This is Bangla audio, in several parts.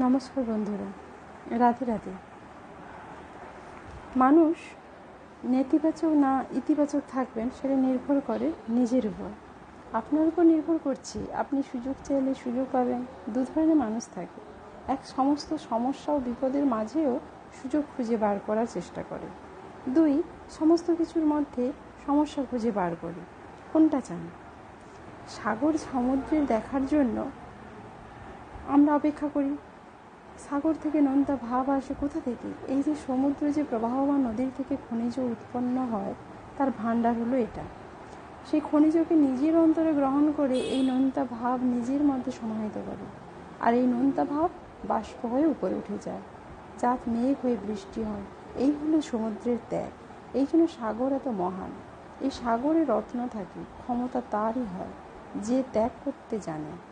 নমস্কার বন্ধুরা, রাধে রাধে। মানুষ নেতিবাচক না ইতিবাচক থাকবেন সেটা নির্ভর করে নিজের উপর। আপনার উপর নির্ভর করছি, আপনি সুযোগ চাইলে সুযোগ পাবেন, দু ধরনের মানুষ থাকে। এক সমস্ত সমস্যা ও বিপদের মাঝেও সুযোগ খুঁজে বার করার চেষ্টা করে। দুই, সমস্ত কিছুর মধ্যে সমস্যা খুঁজে বার করে। কোনটা চান? সাগর সমুদ্রের দেখার জন্য আমরা অপেক্ষা করি। সাগর থেকে নোনতা ভাব আসে কোথা থেকে? এই যে সমুদ্র যে প্রবাহমান নদীর থেকে খনিজ উৎপন্ন হয়, তার ভাণ্ডার হলো এটা। সেই খনিজকে নিজের অন্তরে গ্রহণ করে এই নোনতা ভাব নিজের মধ্যে সমাহিত করে। আর এই নোনতা ভাব বাষ্প হয়ে উপরে উঠে যায়। চাঁদ মেঘ হয়ে বৃষ্টি হয়। এই হলো সমুদ্রের ত্যাগ। এই জন্য সাগর এত মহান। এই সাগরে রত্ন থাকে, ক্ষমতা তারই হয়, যে ত্যাগ করতে জানে।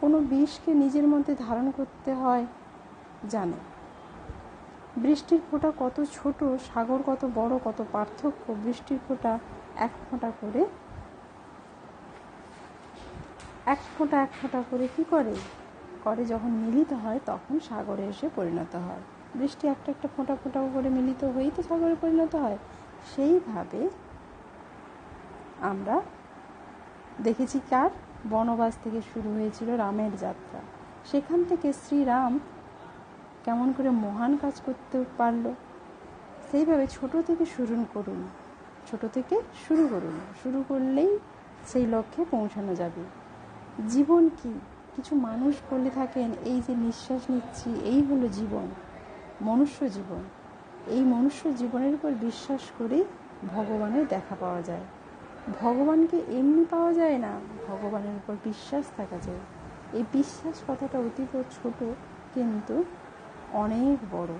কোনো বিষকে নিজের মধ্যে ধারণ করতে হয় জানে। বৃষ্টির ফোঁটা কত ছোট, সাগর কত বড়, কত পার্থক্য, বৃষ্টির ফোঁটা এক ফোঁটা করে। এক ফোঁটা এক ফোঁটা করে কি করে? করে যখন মিলিত হয় তখন সাগরে এসে পরিণত হয়। বৃষ্টি একটা একটা ফোঁটা ফোঁটা করে মিলিত হয়েই তো সাগরে পরিণত হয়। সেইভাবে আমরা দেখেছি কার? বনবাস থেকে শুরু হয়েছিল রামের যাত্রা। সেখান থেকে শ্রীরাম কেমন করে মহান কাজ করতে পারল, সেইভাবে ছোট থেকে শুরু করুন, ছোট থেকে শুরু করুন। শুরু করলেই সেই লক্ষ্যে পৌঁছানো যাবে। জীবন কি? কিছু মানুষ বলে থাকেন, এই যে নিঃশ্বাস নিচ্ছি, এই হলো জীবন, মনুষ্য জীবন। এই মনুষ্য জীবনের উপর বিশ্বাস করেই ভগবানের দেখা পাওয়া যায়। ভগবানকে এমনি পাওয়া যায় না। ভগবানের উপর বিশ্বাস থাকা যায়। এই বিশ্বাস কথাটা অতীত ছোট, কিন্তু অনেক বড়।